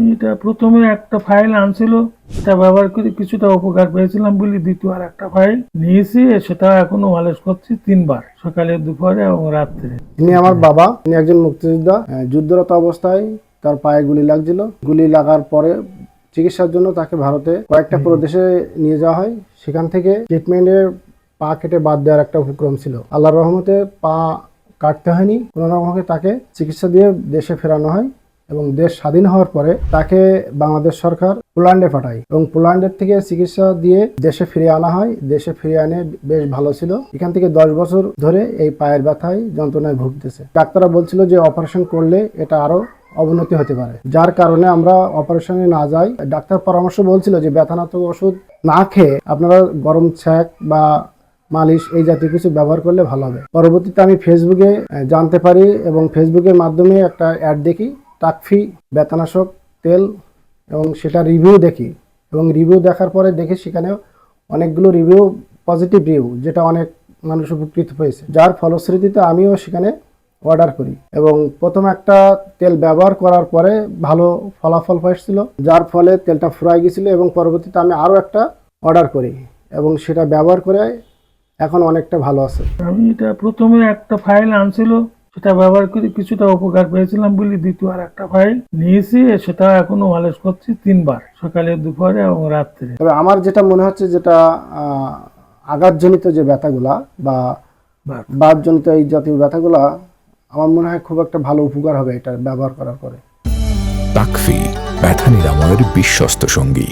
আমি এটা প্রথমে একটা ফাইল আনছিল এটা ব্যবহার করে কিছুটা উপকার পেয়েছিলাম বলে দ্বিতীয় আর একটা ফাইল নিয়েছি সেটা এখনও মালিশ করছি তিনবার সকালে দুপুরে এবং রাত্রে। ইনি আমার বাবা ইনি একজন মুক্তিযোদ্ধা যুদ্ধরত অবস্থায় তার পায়ে গুলি লাগছিল। গুলি লাগার পরে চিকিৎসার জন্য তাকে ভারতে কয়েকটা প্রদেশে নিয়ে যাওয়া হয়। সেখান থেকে ট্রিটমেন্টে পা কেটে বাদ দেওয়ার একটা উপক্রম ছিল। আল্লাহর রহমতে পা কাটতে হয়নি। কোনো রকমভাবে তাকে চিকিৎসা দিয়ে দেশে ফেরানো হয়। এবং দেশ স্বাধীন হওয়ার পরে তাকে বাংলাদেশ সরকার পোল্যান্ডে পাঠায় এবং পোল্যান্ডের থেকে চিকিৎসা দিয়ে দেশে ফিরিয়ে আনা হয়। দেশে ফিরিয়ে আনে বেশ ভালো ছিল। এখান থেকে দশ বছর ধরে এই পায়ের ব্যথায়, যন্ত্রণায় ভুগতেছে। ডাক্তাররা বলছিল যে অপারেশন করলে এটা আরও অবনতি হতে পারে। যার কারণে আমরা অপারেশনে না যাই। ডাক্তার পরামর্শ বলছিল যে ব্যথানাশক ওষুধ না খেয়ে আপনারা গরম ছ্যাক বা মালিশ এই জাতীয় কিছু ব্যবহার করলে ভালো হবে। পরবর্তীতে আমি ফেসবুকে জানতে পারি এবং ফেসবুকের মাধ্যমে একটা অ্যাড দেখি। টাকফি ব্যথানাশক তেল এবং সেটা রিভিউ দেখি। এবং রিভিউ দেখার পরে দেখি সেখানে অনেকগুলো রিভিউ পজিটিভ রিভিউ যেটা অনেক মানুষ উপকৃত হয়েছে। যার ফলশ্রুতিতে আমিও সেখানে অর্ডার করি। এবং প্রথম একটা তেল ব্যবহার করার পরে ভালো ফলাফল পাইছিল যার ফলে তেলটা ফুরাই গেছিল এবং পরবর্তীতে আমি আরও একটা অর্ডার করি এবং সেটা ব্যবহার করে এখন অনেকটা ভালো আছে। আমি এটা প্রথমে একটা ফাইল আনছিল সেটা ব্যবহার করে কিছুটা উপকার পেয়েছিলাম বলে দ্বিতীয় আর একটা ফাইল নিয়েছি সেটা এখনও মালিশ করছি তিনবার সকালে দুপুরে এবং রাত্রে। তবে আমার যেটা মনে হচ্ছে যেটা আহ, আঘাতজনিত যে ব্যথাগুলা বা বাদ। বাদজনিত এই জাতীয় ব্যথাগুলা আমার মনে হয় খুব একটা ভালো উপকার হবে এটা ব্যবহার করার পরে। তাকফি ব্যথা নিরাময়ের বিশ্বস্ত সঙ্গী।